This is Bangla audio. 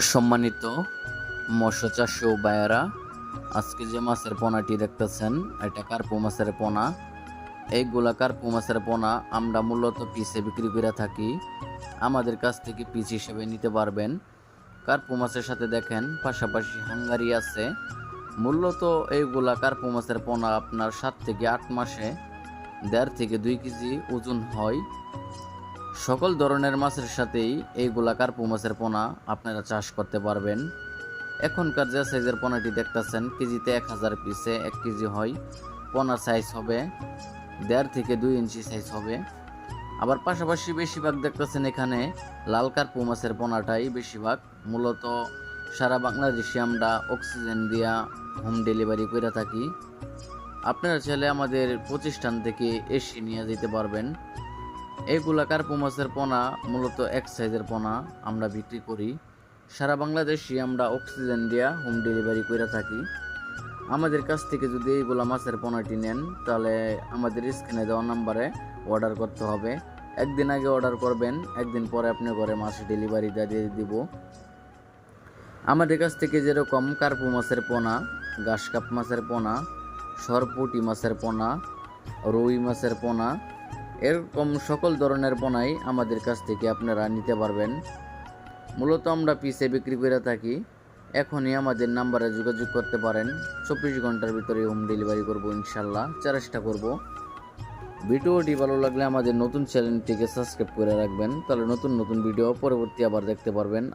সম্মানিত মৎস্য চাষী ও বায়ারা আজকে যে মাছের পোনাটি দেখতেছেন, এটা কার্পু মাছের পোনা। এইগুলা কার্পু মাছের পোনা আমরা মূলত পিসে বিক্রি করে থাকি। আমাদের কাছ থেকে পিস হিসেবে নিতে পারবেন। কার্পু মাছের সাথে দেখেন, পাশাপাশি হাঙ্গারি আছে। মূলত এইগুলা কার্পু মাছের পোনা আপনার সাত থেকে আট মাসে দেড় থেকে দুই কেজি ওজন হয়। সকল ধরনের মাছের সাথেই এইগুলা কার্পু মাছের পোনা আপনারা চাষ করতে পারবেন। এখনকার যে সাইজের পোনাটি দেখতেছেন, কেজিতে এক হাজার পিসে এক কেজি হয়। পোনার সাইজ হবে দেড় থেকে দুই ইঞ্চি সাইজ হবে। আবার পাশাপাশি বেশিরভাগ দেখতেছেন এখানে লাল কার্পু মাছের পোনাটাই বেশিরভাগ। মূলত সারা বাংলাদেশে আমরা অক্সিজেন দিয়া হোম ডেলিভারি করে থাকি। আপনারা চাইলে আমাদের প্রতিষ্ঠান থেকে এসে নিয়ে যেতে পারবেন। এইগুলা কার্পু মাছের পোনা, মূলত এক সাইজের পোনা, আমরা বিক্রি করি। সারা বাংলাদেশে আমরা অক্সিজেন দিয়া হোম ডেলিভারি করে থাকি। আমাদের কাছ থেকে যদি এইগুলা মাছের পোনাটি নেন, তাহলে আমাদের স্ক্রিনে দেওয়া নাম্বারে অর্ডার করতে হবে। একদিন আগে অর্ডার করবেন, একদিন পরে আপনি ঘরে মাছ ডেলিভারি দিয়ে দিব। আমাদের কাছ থেকে যেরকম কার্পু মাছের পোনা, ঘাস কাপ মাছের পোনা, সরপুটি মাছের পোনা, রুই মাছের পোনা এরকম সকল ধরনের পোনাই আমাদের কাছ থেকে আপনারা নিতে পারবেন। মূলত আমরা পিসে বিক্রি করে থাকি। এখনই আমাদের নাম্বারে যোগাযোগ করতে পারেন। চব্বিশ ঘণ্টার ভিতরে হোম ডেলিভারি করব ইনশাল্লাহ। চেষ্টা করব। ভিডিওটি ভালো লাগলে আমাদের নতুন চ্যানেলটিকে সাবস্ক্রাইব করে রাখবেন। তাহলে নতুন নতুন ভিডিও পরবর্তী আবার দেখতে পারবেন।